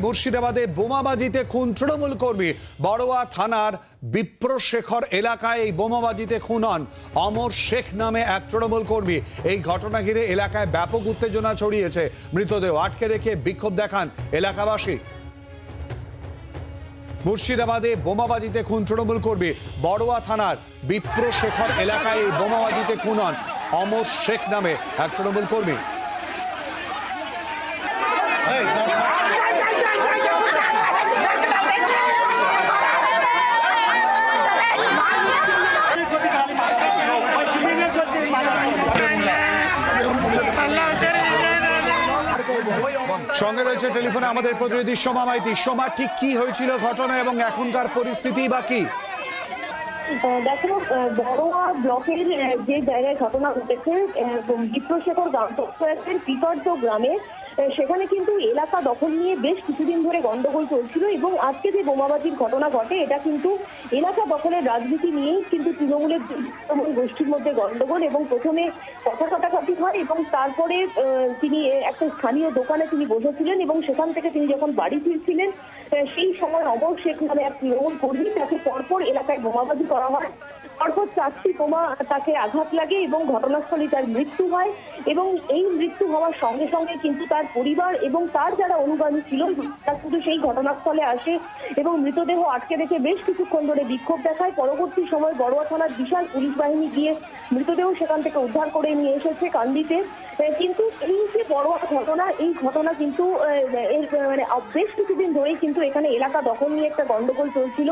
মুর্শিদাবাদে বোমাবাজিতে খুন তৃণমূল কর্মী বড়োয়া থানার বিপ্রশেখর এলাকায় এই বোমাবাজিতে খুন হন। অমর শেখ নামে এক তৃণমূল কর্মী। এই ঘটনা ঘিরে এলাকায় ব্যাপক উত্তেজনা ছড়িয়েছে। মৃতদেহ আটকে রেখে বিক্ষোভ দেখান এলাকাবাসী। মুর্শিদাবাদে বোমাবাজিতে খুন তৃণমূল কর্মী বড়োয়া থানার বিপ্রশেখর এলাকায় এই বোমাবাজিতে খুন হন। অমর শেখ নামে এক তৃণমূল কর্মী। সঙ্গে রয়েছে টেলিফোনে আমাদের প্রতিনিধি সোমা মাইতি। সোমা, ঠিক কি হয়েছিল ঘটনা এবং এখনকার পরিস্থিতি বা কি? দেখো বড়োয়া ব্লকের যে জায়গায় ঘটনা ঘটেছে বিপ্রশেখর পঞ্চায়েতের পিপার্য গ্রামে। সেখানে কিন্তু এলাকা দখল নিয়ে বেশ কিছুদিন ধরে গন্ডগোল চলছিল এবং আজকে যে বোমাবাজির ঘটনা ঘটে, এটা কিন্তু এলাকা দখলের রাজনীতি নিয়েই কিন্তু তৃণমূলের তৃণমূল গোষ্ঠীর মধ্যে গন্ডগোল এবং প্রথমে কথা কাটাকাটি হয় এবং তারপরে তিনি একটা স্থানীয় দোকানে তিনি বসেছিলেন এবং সেখান থেকে তিনি যখন বাড়ি ফিরছিলেন সেই সময় অমর শেখ নামে এক তৃণমূল কর্মী তাকে পরপর এলাকায় বোমাবাজি করা হয়। তারপর চারটি বোমা তাকে আঘাত লাগে এবং ঘটনাস্থলে তার মৃত্যু হয় এবং এই মৃত্যু হওয়ার সঙ্গে সঙ্গে কিন্তু তার পরিবার এবং তার যারা অনুগামী ছিল, তার শুধু সেই ঘটনাস্থলে আসে এবং মৃতদেহ আটকে রেখে বেশ কিছুক্ষণ ধরে বিক্ষোভ দেখায়। পরবর্তী সময় বড়ুয়া থানার বিশাল পুলিশ বাহিনী গিয়ে মৃতদেহ সেখান থেকে উদ্ধার করে নিয়ে এসেছে কান্দিতে। কিন্তু এই যে বড়ুয়া ঘটনা, এই ঘটনা কিন্তু এর মানে বেশ কিছুদিন ধরেই কিন্তু এখানে এলাকা দখল নিয়ে একটা গন্ডগোল চলছিল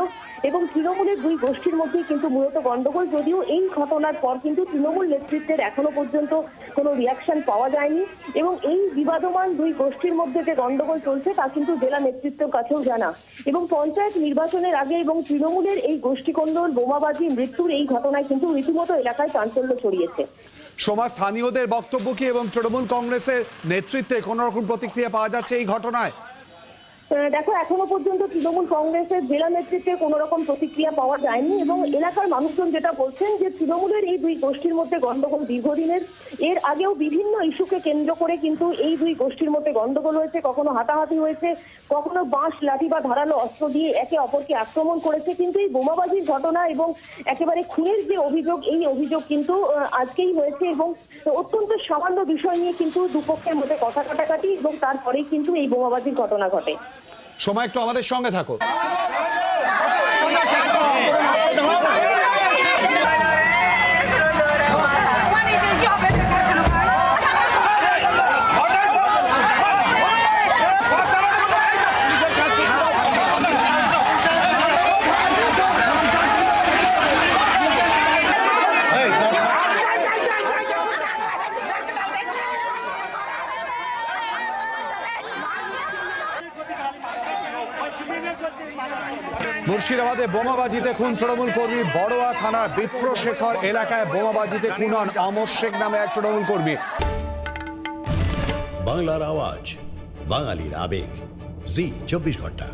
এবং তৃণমূলের দুই গোষ্ঠীর মধ্যে কিন্তু মূলত গন্ডগোল। যদিও এই ঘটনার পর কিন্তু তৃণমূল নেতৃত্বের এখনও পর্যন্ত কোনো রিয়াকশন পাওয়া যায়নি এবং এই বিবাদমান দুই গোষ্ঠীর মধ্যে যে গন্ডগোল চলছে তা কিন্তু জেলা নেতৃত্বের কাছেও জানা। এবং পঞ্চায়েত নির্বাচনের আগে এবং তৃণমূলের এই গোষ্ঠীকন্দল, বোমাবাজি, মৃত্যুর এই ঘটনায় কিন্তু রীতিমতো এলাকায় চাঞ্চল্য ছড়িয়েছে। সোমা, স্থানীয়দের বক্তব্য কি এবং তৃণমূল কংগ্রেসের নেতৃত্বে কোনো রকম প্রতিক্রিয়া পাওয়া যাচ্ছে এই ঘটনায়। দেখো, এখনও পর্যন্ত তৃণমূল কংগ্রেসের জেলা নেতৃত্বে কোনো রকম প্রতিক্রিয়া পাওয়া যায়নি এবং এলাকার মানুষজন যেটা বলছেন যে তৃণমূলের এই দুই গোষ্ঠীর মধ্যে গন্ডগোল দীর্ঘদিনের। এর আগেও বিভিন্ন ইস্যুকে কেন্দ্র করে কিন্তু এই দুই গোষ্ঠীর মধ্যে গন্ডগোল হয়েছে, কখনো হাতাহাতি হয়েছে, কখনো বাঁশ, লাঠি বা ধারালো অস্ত্র দিয়ে একে অপরকে আক্রমণ করেছে। কিন্তু এই বোমাবাজির ঘটনা এবং একেবারে খুনের যে অভিযোগ, এই অভিযোগ কিন্তু আজকেই হয়েছে এবং অত্যন্ত সামান্য বিষয় নিয়ে কিন্তু দুপক্ষের মধ্যে কথা কাটাকাটি এবং তারপরেই কিন্তু এই বোমাবাজির ঘটনা ঘটে। সময় একটু আমাদের সঙ্গে থাকো মুর্শিদাবাদে বোমাবাজিতে খুন তৃণমূল কর্মী বড়োয়া থানার বিপ্রশেখর এলাকায় বোমাবাজিতে খুন হন অমর শেখ নামে এক তৃণমূল কর্মী। বাংলার আওয়াজ, বাঙালির আবেগ। জি, চব্বিশ ঘণ্টা।